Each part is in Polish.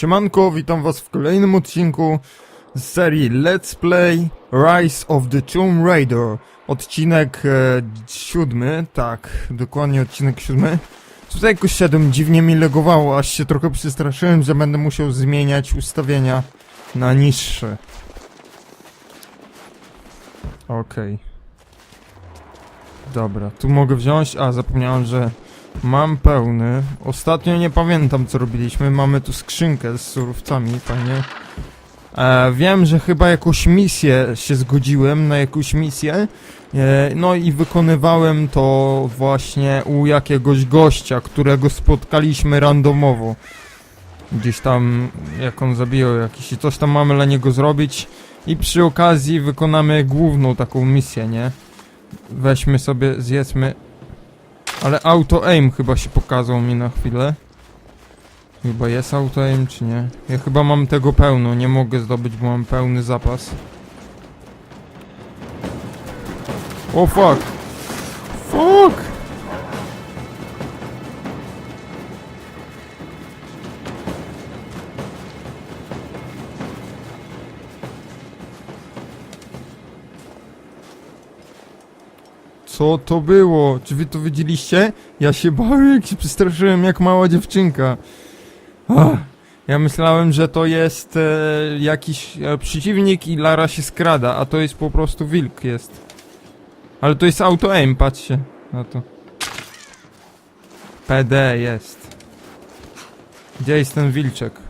Siemanko, witam was w kolejnym odcinku z serii Let's Play Rise of the Tomb Raider. Odcinek e, siódmy, tak, dokładnie odcinek siódmy. Tutaj jakoś szedłem, dziwnie mi legowało, aż się trochę przestraszyłem, że będę musiał zmieniać ustawienia na niższe. Okej. Dobra, tu mogę wziąć, a zapomniałem, że Mam pełny. Ostatnio nie pamiętam co robiliśmy. Mamy tu skrzynkę z surowcami, fajnie. E, wiem, że chyba jakąś misję się zgodziłem na jakąś misję. E, no i wykonywałem to właśnie u jakiegoś gościa, którego spotkaliśmy randomowo. Gdzieś tam, jak on zabijał jakiś, coś tam mamy dla niego zrobić. I przy okazji wykonamy główną taką misję, nie? Weźmy sobie, zjedzmy ale auto aim chyba się pokazał mi na chwilę. Chyba jest auto aim czy nie? Ja chyba mam tego pełno, nie mogę zdobyć, bo mam pełny zapas. O fuck! Fuck! Co to było? Czy wy to widzieliście? Ja się bałem, jak się przestraszyłem, jak mała dziewczynka. Ach, ja myślałem, że to jest e, jakiś e, przeciwnik i Lara się skrada, a to jest po prostu wilk jest. Ale to jest auto aim, patrzcie na to. PD jest. Gdzie jest ten wilczek?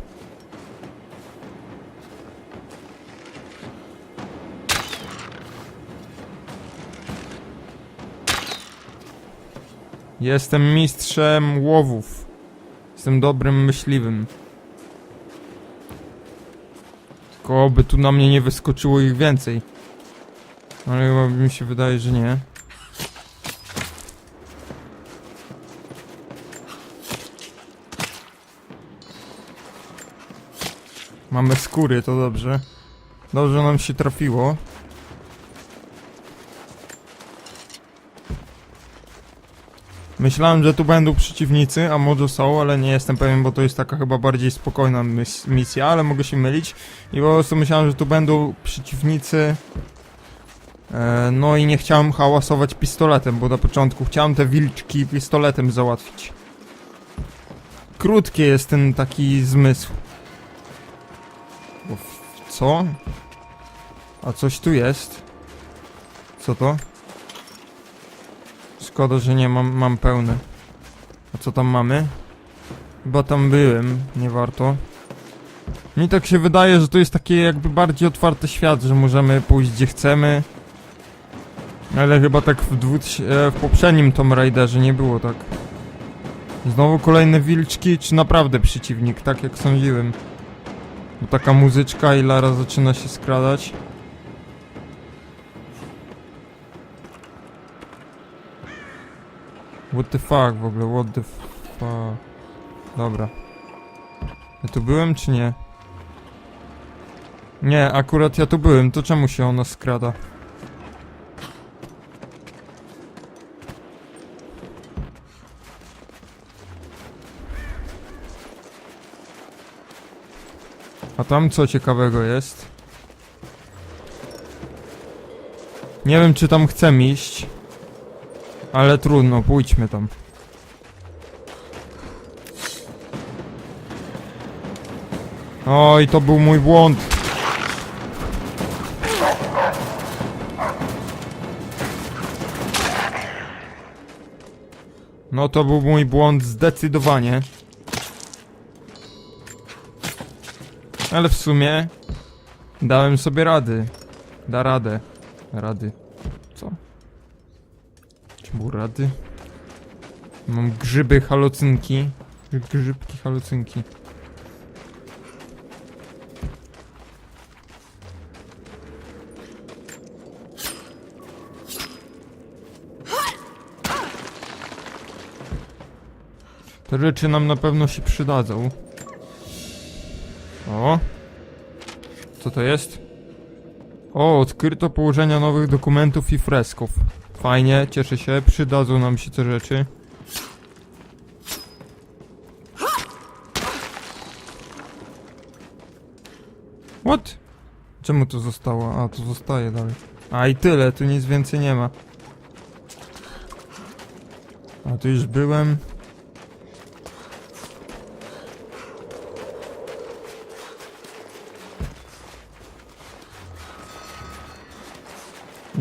Jestem mistrzem łowów. Jestem dobrym myśliwym. Tylko oby tu na mnie nie wyskoczyło ich więcej. Ale chyba mi się wydaje, że nie. Mamy skóry, to dobrze. Dobrze nam się trafiło. Myślałem, że tu będą przeciwnicy, a może są, ale nie jestem pewien, bo to jest taka chyba bardziej spokojna mis misja, ale mogę się mylić. I po prostu myślałem, że tu będą przeciwnicy. E, no i nie chciałem hałasować pistoletem, bo na początku chciałem te wilczki pistoletem załatwić. Krótkie jest ten taki zmysł. O, co? A coś tu jest? Co to? Szkoda, że nie mam, mam pełne. A co tam mamy? Chyba tam byłem, nie warto. Mi tak się wydaje, że to jest takie jakby bardziej otwarty świat, że możemy pójść gdzie chcemy. Ale chyba tak w, e, w poprzednim Tomb Raiderze nie było tak. Znowu kolejne wilczki, czy naprawdę przeciwnik, tak jak sądziłem. Bo taka muzyczka i Lara zaczyna się skradać. What the fuck w ogóle, what the fuck. Dobra. Ja tu byłem czy nie? Nie, akurat ja tu byłem, to czemu się ona skrada? A tam co ciekawego jest? Nie wiem czy tam chcę iść. Ale trudno, pójdźmy tam. Oj, to był mój błąd. No to był mój błąd zdecydowanie. Ale w sumie dałem sobie rady. Da radę. Rady. Burady. Mam grzyby halucynki. Grzybki halucynki. Te rzeczy nam na pewno się przydadzą. O! Co to jest? O, odkryto położenia nowych dokumentów i fresków. Fajnie, cieszę się, przydadzą nam się te rzeczy. What? Czemu to zostało? A, to zostaje dalej. A i tyle, tu nic więcej nie ma. A tu już byłem.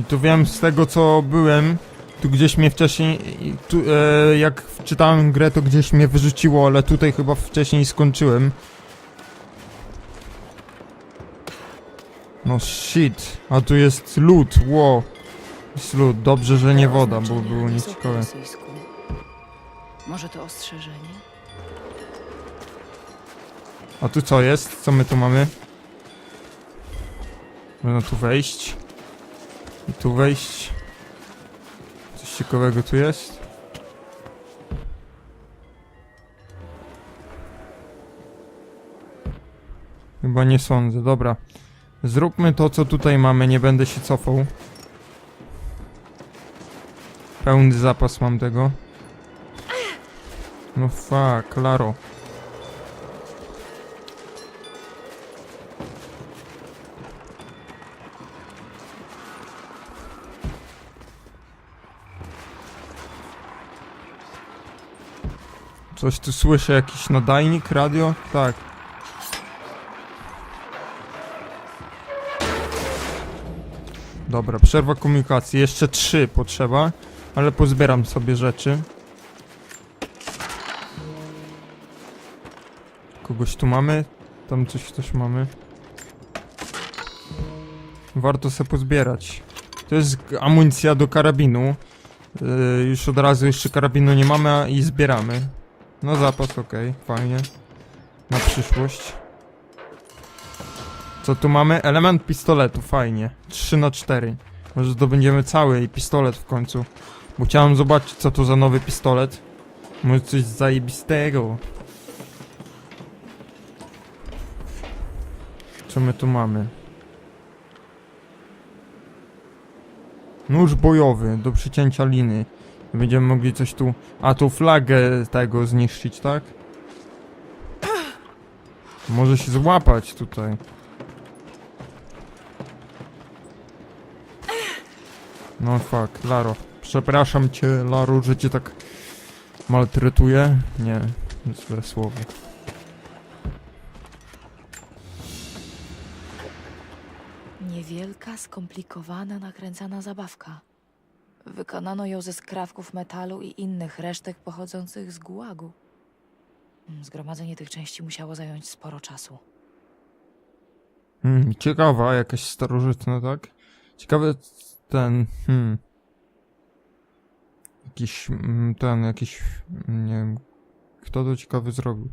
Tu wiem z tego co byłem, tu gdzieś mnie wcześniej, tu, e, jak czytałem grę to gdzieś mnie wyrzuciło, ale tutaj chyba wcześniej skończyłem. No shit, a tu jest lód, wow. Jest lód, dobrze, że nie woda, bo było nieciekawe. Może to ostrzeżenie? A tu co jest? Co my tu mamy? Można tu wejść. I tu wejść. Coś ciekawego tu jest? Chyba nie sądzę, dobra. Zróbmy to, co tutaj mamy, nie będę się cofał. Pełny zapas mam tego. No fuck, Laro. Coś tu słyszę, jakiś nadajnik, radio? Tak. Dobra, przerwa komunikacji. Jeszcze trzy potrzeba, ale pozbieram sobie rzeczy. Kogoś tu mamy? Tam coś też mamy. Warto se pozbierać. To jest amunicja do karabinu. Yy, już od razu jeszcze karabinu nie mamy i zbieramy. No zapas, okej, fajnie. Na przyszłość. Co tu mamy? Element pistoletu, fajnie. 3 na 4 Może zdobędziemy cały i pistolet w końcu. Bo chciałem zobaczyć co to za nowy pistolet. Może coś zajebistego. Co my tu mamy? Nóż bojowy do przycięcia liny. Będziemy mogli coś tu... A, tu flagę tego zniszczyć, tak? Może się złapać tutaj. No fuck, Laro. Przepraszam cię, Laro, że cię tak maltretuję. Nie, złe słowo. Niewielka, skomplikowana, nakręcana zabawka. Wykonano ją ze skrawków metalu i innych resztek pochodzących z gułagu. Mm, Zgromadzenie tych części musiało zająć sporo czasu. Hmm, ciekawa, jakaś starożytna, tak? Ciekawe ten, hmm. Jakiś, mm, ten, jakiś, mm, nie wiem, kto to ciekawy zrobił.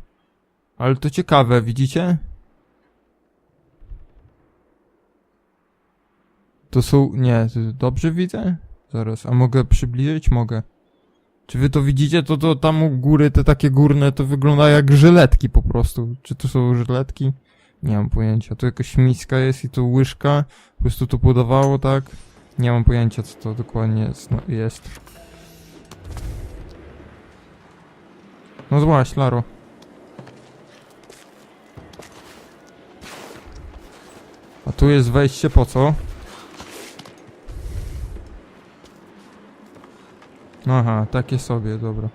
Ale to ciekawe, widzicie? To są, nie, dobrze widzę? Zaraz, a mogę przybliżyć? Mogę. Czy wy to widzicie? To, to tam u góry, te takie górne, to wygląda jak żyletki po prostu. Czy to są żyletki? Nie mam pojęcia. Tu jakaś miska jest i tu łyżka. Po prostu to podawało, tak? Nie mam pojęcia, co to dokładnie jest. No, jest. No złaś, Laro. A tu jest wejście po co? Aha, takie sobie, dobra.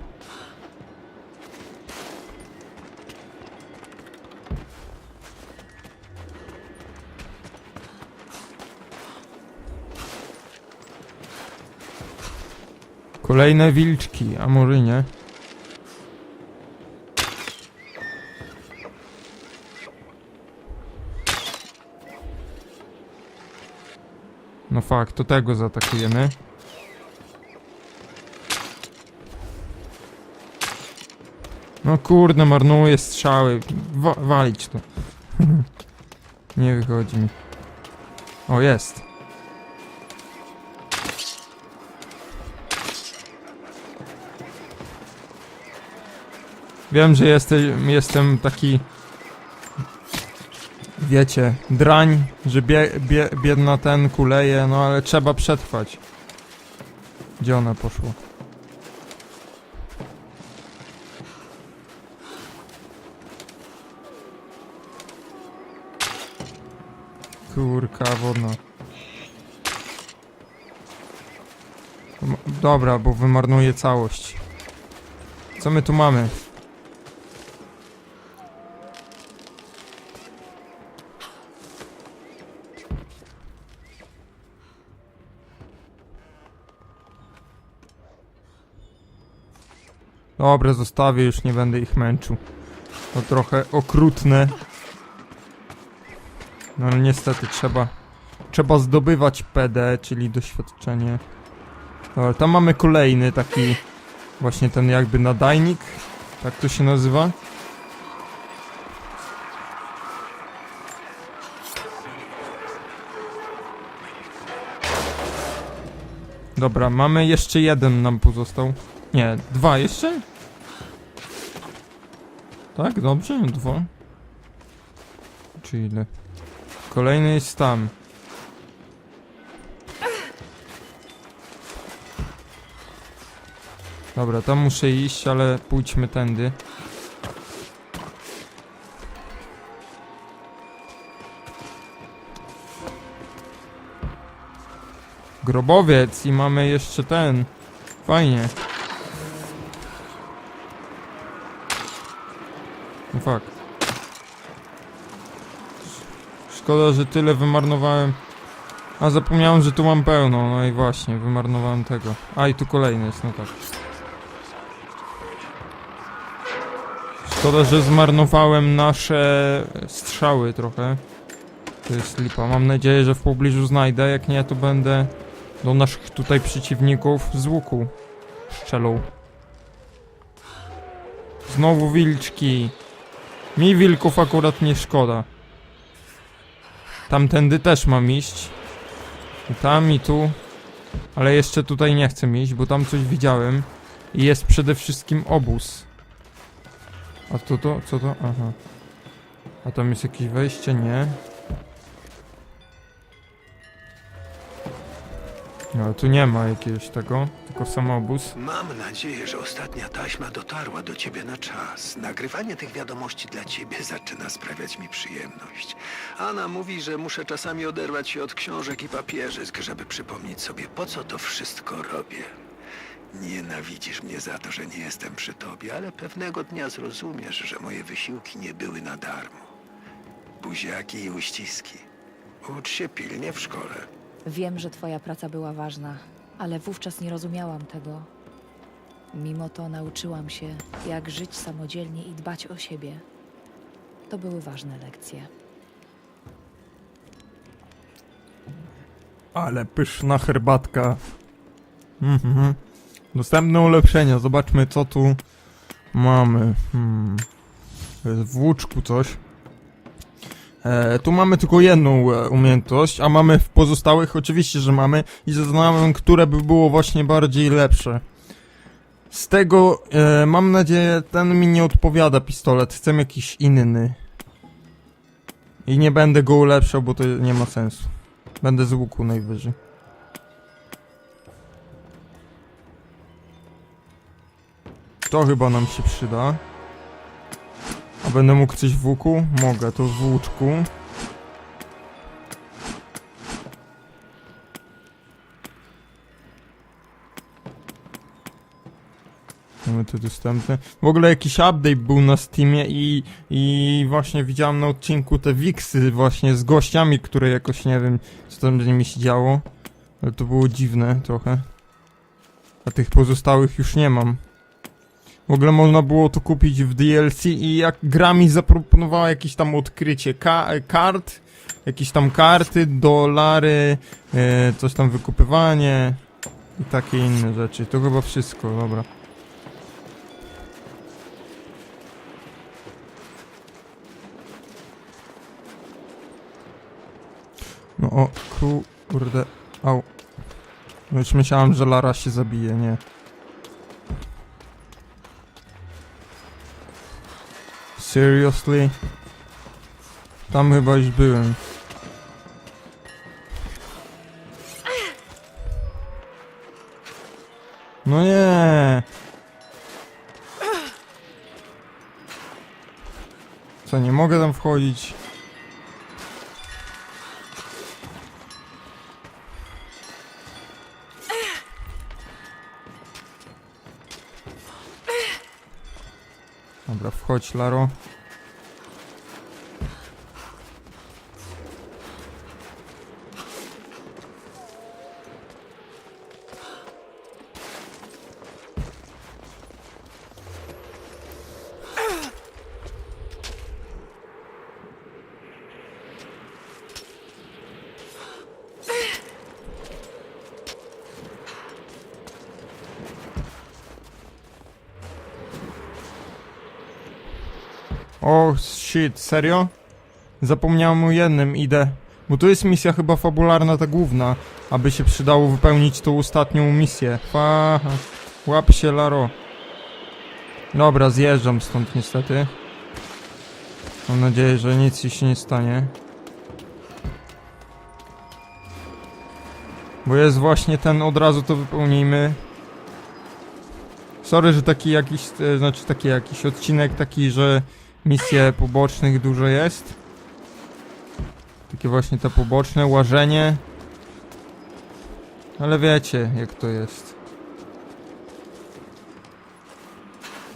Kolejne wilczki, a może nie? No fakt, to tego zaatakujemy. No kurde, marnuję strzały. Wa walić to. nie wychodzi mi. O, jest. Wiem, że jestem, jestem taki. Wiecie, drań, że bie, bie, biedna ten kuleje, no ale trzeba przetrwać. Gdzie ona poszła? Kurka wodna. Dobra, bo wymarnuję całość. Co my tu mamy? Dobra, zostawię, już nie będę ich męczył. To trochę okrutne. No ale niestety trzeba trzeba zdobywać PD, czyli doświadczenie. Dobra, tam mamy kolejny taki właśnie ten jakby nadajnik, tak to się nazywa. Dobra, mamy jeszcze jeden nam pozostał. Nie, dwa jeszcze? Tak, dobrze? Dwa. Czy ile? Kolejny jest tam. Dobra, tam muszę iść, ale pójdźmy tędy. Grobowiec i mamy jeszcze ten. Fajnie. No fakt. Szkoda, że tyle wymarnowałem. A zapomniałem, że tu mam pełno. No i właśnie, wymarnowałem tego. A i tu kolejny jest, no tak. Szkoda, że zmarnowałem nasze strzały trochę. To jest lipa. Mam nadzieję, że w pobliżu znajdę. Jak nie, to będę do naszych tutaj przeciwników z łuku strzelał. Znowu wilczki. Mi wilków akurat nie szkoda. Tamtędy też mam iść. I tam i tu. Ale jeszcze tutaj nie chcę iść, bo tam coś widziałem. I jest przede wszystkim obóz. A to to? Co to? Aha. A tam jest jakieś wejście? Nie. Ale tu nie ma jakiegoś tego, tylko sam obóz. Mam nadzieję, że ostatnia taśma dotarła do ciebie na czas. Nagrywanie tych wiadomości dla ciebie zaczyna sprawiać mi przyjemność. Anna mówi, że muszę czasami oderwać się od książek i papierzysk, żeby przypomnieć sobie, po co to wszystko robię. Nienawidzisz mnie za to, że nie jestem przy tobie, ale pewnego dnia zrozumiesz, że moje wysiłki nie były na darmo. Buziaki i uściski. Ucz się pilnie w szkole. Wiem, że twoja praca była ważna, ale wówczas nie rozumiałam tego. Mimo to nauczyłam się, jak żyć samodzielnie i dbać o siebie. To były ważne lekcje. Ale pyszna herbatka. Mhm. Dostępne ulepszenia. Zobaczmy co tu mamy. Hmm. Jest w coś. E, tu mamy tylko jedną e, umiejętność, a mamy w pozostałych oczywiście, że mamy i zastanawiam, które by było właśnie bardziej lepsze. Z tego e, mam nadzieję, ten mi nie odpowiada pistolet, chcę jakiś inny. I nie będę go ulepszał, bo to nie ma sensu. Będę z łuku najwyżej. To chyba nam się przyda. A będę mógł coś w łuku? Mogę, to w łuczku. Mamy to dostępne. W ogóle jakiś update był na Steamie i, i właśnie widziałem na odcinku te wiksy właśnie z gościami, które jakoś nie wiem, co tam z nimi się działo. Ale to było dziwne trochę. A tych pozostałych już nie mam. W ogóle można było to kupić w DLC i jak gra mi zaproponowała jakieś tam odkrycie ka kart, jakieś tam karty, dolary, e, coś tam wykupywanie i takie inne rzeczy. To chyba wszystko, dobra. No o kurde, au. No Już myślałem, że Lara się zabije, nie. Seriously? Tam chyba już byłem. No nie. Co, nie mogę tam wchodzić? Dobra, wchodź, Laro. O, shit, serio? Zapomniałem o jednym, idę. Bo tu jest misja chyba fabularna, ta główna. Aby się przydało wypełnić tą ostatnią misję. Fa... Łap się, Laro. Dobra, zjeżdżam stąd niestety. Mam nadzieję, że nic się nie stanie. Bo jest właśnie ten, od razu to wypełnijmy. Sorry, że taki jakiś, e, znaczy taki jakiś odcinek taki, że misje pobocznych dużo jest. Takie właśnie te poboczne, łażenie. Ale wiecie, jak to jest.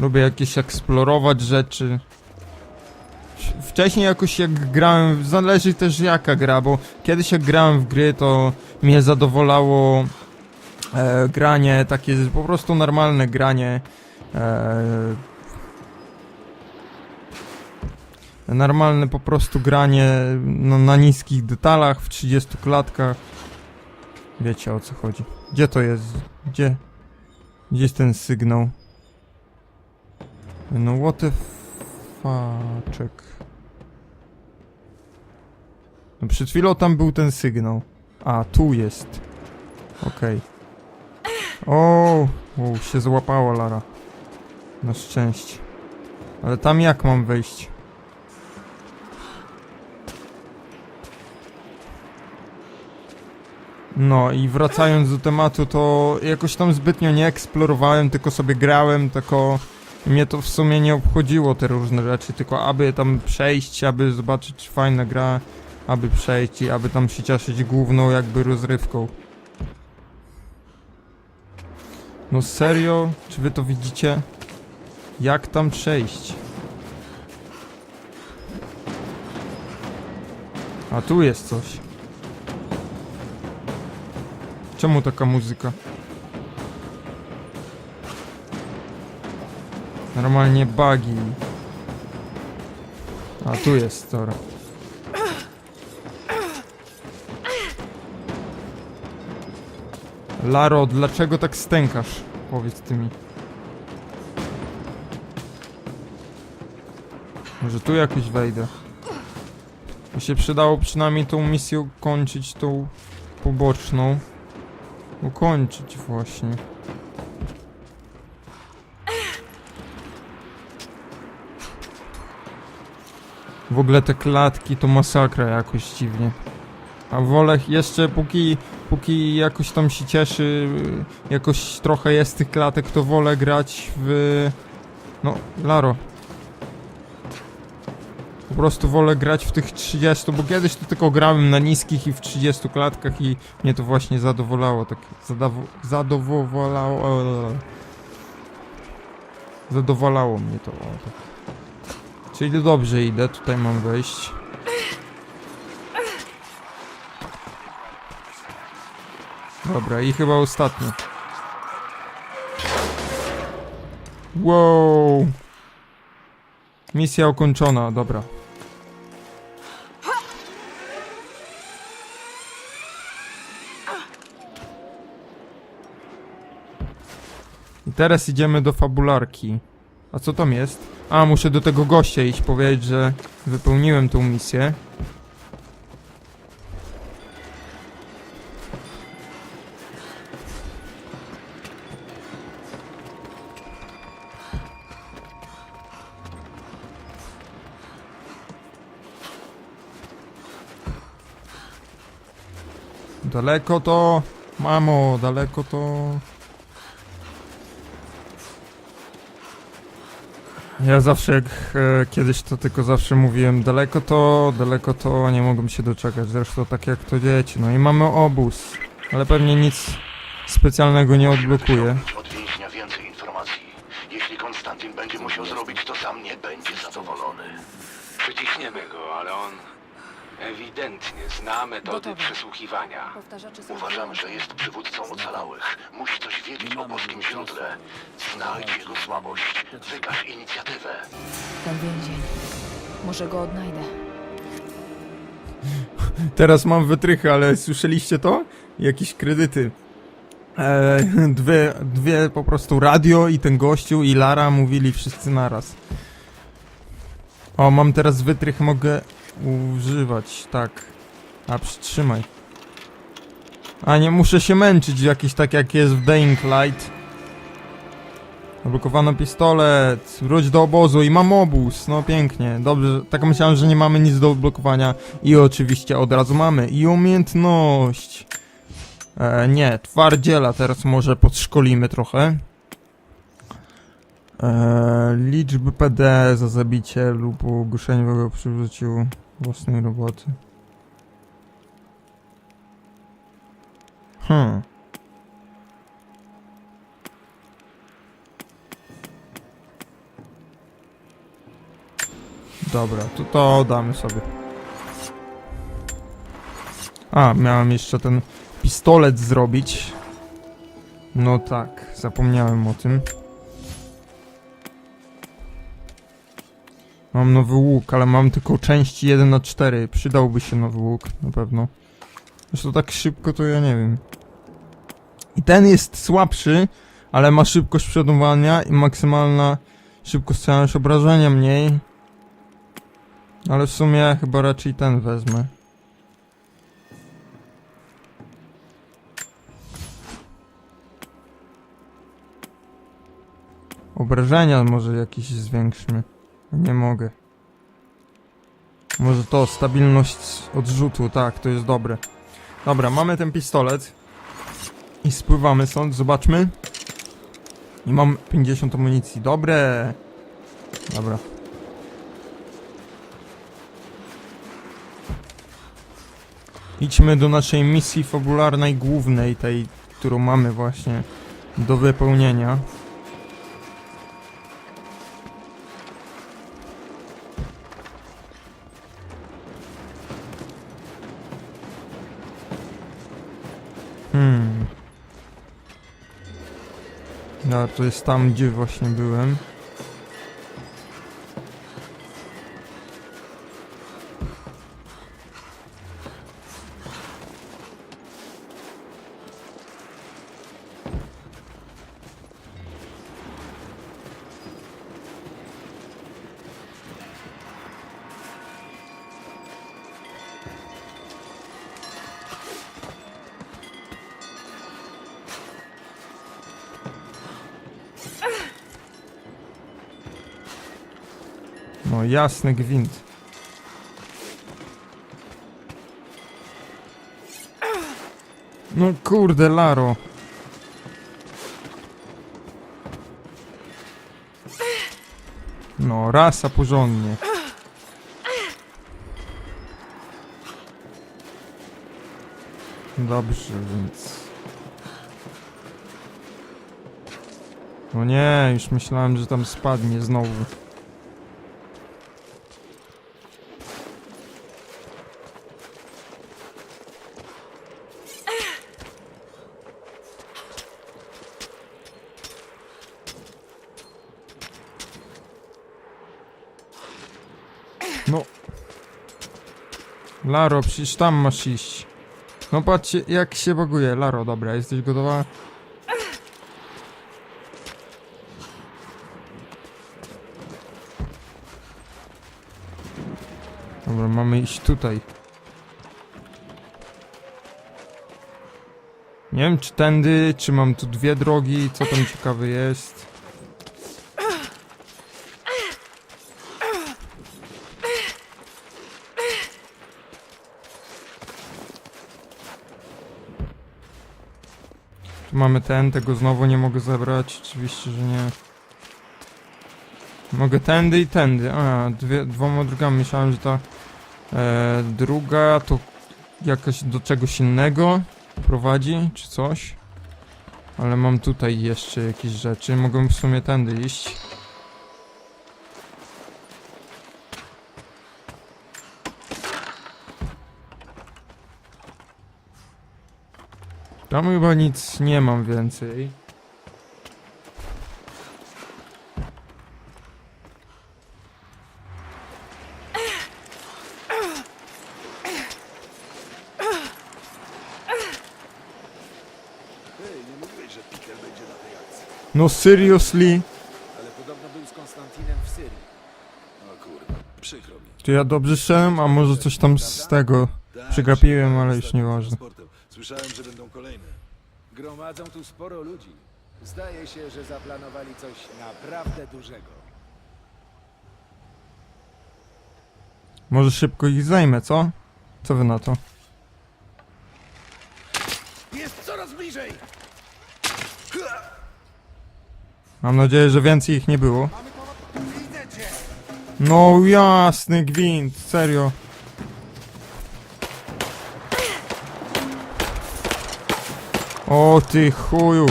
Lubię jakieś eksplorować rzeczy. Wcześniej jakoś jak grałem, zależy też jaka gra, bo kiedyś jak grałem w gry, to mnie zadowalało e, granie, takie po prostu normalne granie. E, Normalne po prostu granie no, na niskich detalach, w 30 klatkach. Wiecie o co chodzi. Gdzie to jest? Gdzie? Gdzie jest ten sygnał? No what the fuck. No przed chwilą tam był ten sygnał. A, tu jest. Okej. O, o, się złapało Lara. Na szczęście. Ale tam jak mam wejść? No i wracając do tematu, to jakoś tam zbytnio nie eksplorowałem, tylko sobie grałem, tylko mnie to w sumie nie obchodziło te różne rzeczy, tylko aby tam przejść, aby zobaczyć czy fajna gra, aby przejść i aby tam się cieszyć główną jakby rozrywką. No serio? Czy wy to widzicie? Jak tam przejść? A tu jest coś. Czemu taka muzyka? Normalnie bugi. A tu jest tora. Laro, dlaczego tak stękasz? Powiedz ty mi. Może tu jakoś wejdę. By się przydało przynajmniej tą misję kończyć, tą poboczną. Ukończyć właśnie. W ogóle te klatki to masakra jakoś dziwnie. A wolę jeszcze póki, póki jakoś tam się cieszy, jakoś trochę jest tych klatek, to wolę grać w... No, Laro. Po prostu wolę grać w tych 30, bo kiedyś to tylko grałem na niskich i w 30 klatkach i mnie to właśnie zadowalało, tak zadawo, zadowalało, zadowalało mnie to, o, tak. Czyli dobrze idę, tutaj mam wejść. Dobra, i chyba ostatni. Wow! Misja ukończona, dobra. Teraz idziemy do fabularki. A co tam jest? A, muszę do tego gościa iść, powiedzieć, że wypełniłem tą misję. Daleko to, mamo, daleko to. Ja zawsze jak e, kiedyś to tylko zawsze mówiłem daleko to, daleko to, nie mogłem się doczekać. Zresztą tak jak to dzieci. No i mamy obóz, ale pewnie nic specjalnego nie odblokuje. Może go odnajdę. Teraz mam wytrychy, ale słyszeliście to? Jakieś kredyty. E, dwie, dwie po prostu radio i ten gościu i Lara mówili wszyscy naraz. O, mam teraz wytrych, mogę używać, tak. A, przytrzymaj. A, nie muszę się męczyć, jakieś tak jak jest w Dying Light. Zablokowano pistolet, wróć do obozu i mam obóz, no pięknie, dobrze, tak myślałem, że nie mamy nic do odblokowania i oczywiście od razu mamy i umiejętność. E, nie, twardziela teraz może podszkolimy trochę. E, liczby PD za zabicie lub ogłuszenie wroga przy użyciu własnej roboty. Hmm. Dobra, to to damy sobie. A, miałem jeszcze ten pistolet zrobić. No tak, zapomniałem o tym. Mam nowy łuk, ale mam tylko części 1 na 4 Przydałby się nowy łuk, na pewno. Zresztą tak szybko to ja nie wiem. I ten jest słabszy, ale ma szybkość przeładowania i maksymalna szybkość strzelania obrażenia mniej. Ale w sumie chyba raczej ten wezmę. Obrażenia może jakieś zwiększmy. Nie mogę. Może to, stabilność odrzutu, tak, to jest dobre. Dobra, mamy ten pistolet. I spływamy stąd, zobaczmy. I mam 50 amunicji, dobre. Dobra. Idźmy do naszej misji fabularnej głównej, tej, którą mamy właśnie do wypełnienia. Hmm. No, to jest tam, gdzie właśnie byłem. No jasny gwint. No kurde, Laro. No, rasa porządnie. Dobrze, więc... No nie, już myślałem, że tam spadnie znowu. Laro, przecież tam masz iść. No patrzcie, jak się baguje. Laro, dobra, jesteś gotowa? Dobra, mamy iść tutaj. Nie wiem, czy tędy, czy mam tu dwie drogi, co tam ciekawe jest. Mamy ten, tego znowu nie mogę zebrać, oczywiście, że nie. Mogę tędy i tędy, a, dwie, dwoma drogami, myślałem, że ta e, druga to jakoś do czegoś innego prowadzi, czy coś. Ale mam tutaj jeszcze jakieś rzeczy, mogę w sumie tędy iść. Tam chyba nic nie mam więcej. Hej, nie mówiłeś, że Peter będzie na tej akcji. No seriously? Ale podobno był z Konstantinem w Syrii. No kurwa, przykro mi. Czy ja dobrze strzelam, a może coś tam z tego przegapiłem, ale już nieważne. Słyszałem, że będą kolejne. Gromadzą tu sporo ludzi. Zdaje się, że zaplanowali coś naprawdę dużego. Może szybko ich zajmę, co? Co wy na to? Jest coraz bliżej! Mam nadzieję, że więcej ich nie było. No jasny gwint, serio. O ty chuju.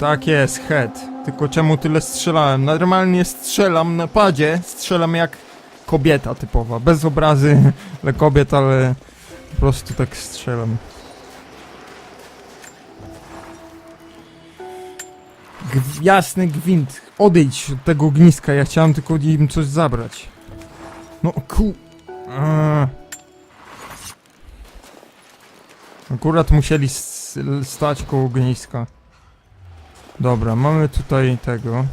Tak jest, head. Tylko czemu tyle strzelałem? Normalnie strzelam na padzie, strzelam jak kobieta typowa. Bez obrazy dla kobiet, ale po prostu tak strzelam. Jasny gwint. Odejdź od tego ogniska, ja chciałem tylko im coś zabrać. No ku... Akurat musieli stać koło ogniska. Dobra, mamy tutaj tego.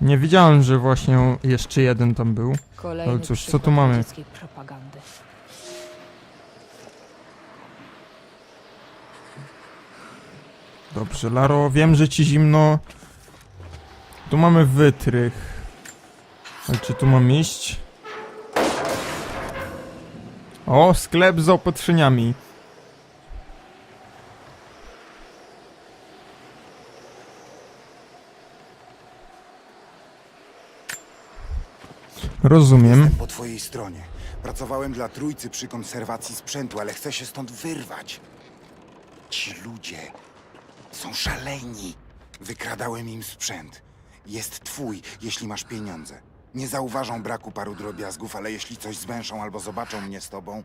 Nie wiedziałem, że właśnie jeszcze jeden tam był. Kolejny Ale cóż, co tu mamy? propagandy. Dobrze, Laro, wiem, że ci zimno. Tu mamy wytrych. Ale czy tu mam iść? O, sklep z opatrzeniami. Rozumiem. Jestem po twojej stronie. Pracowałem dla trójcy przy konserwacji sprzętu, ale chcę się stąd wyrwać. Ci ludzie są szaleni. Wykradałem im sprzęt. Jest twój, jeśli masz pieniądze. Nie zauważą braku paru drobiazgów, ale jeśli coś zwęszą albo zobaczą mnie z tobą,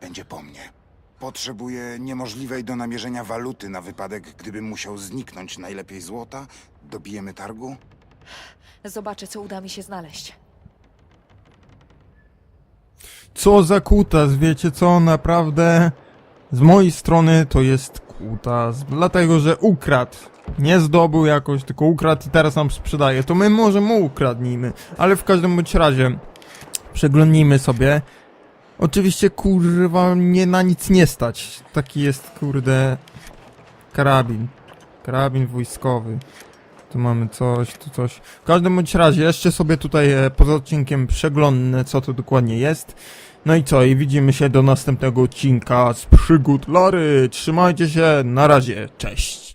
będzie po mnie. Potrzebuję niemożliwej do namierzenia waluty na wypadek, gdybym musiał zniknąć. Najlepiej złota? Dobijemy targu? Zobaczę, co uda mi się znaleźć. Co za kutas, wiecie co, naprawdę z mojej strony to jest kutas, dlatego że ukradł. Nie zdobył jakoś, tylko ukradł i teraz nam sprzedaje. To my może mu ukradnijmy, ale w każdym bądź razie przeglądnijmy sobie. Oczywiście kurwa nie na nic nie stać. Taki jest kurde karabin. Karabin wojskowy. Tu mamy coś, tu coś. W każdym bądź razie jeszcze sobie tutaj e, poza odcinkiem przeglądnę co to dokładnie jest. No i co, i widzimy się do następnego odcinka z przygód Lary. Trzymajcie się, na razie, cześć.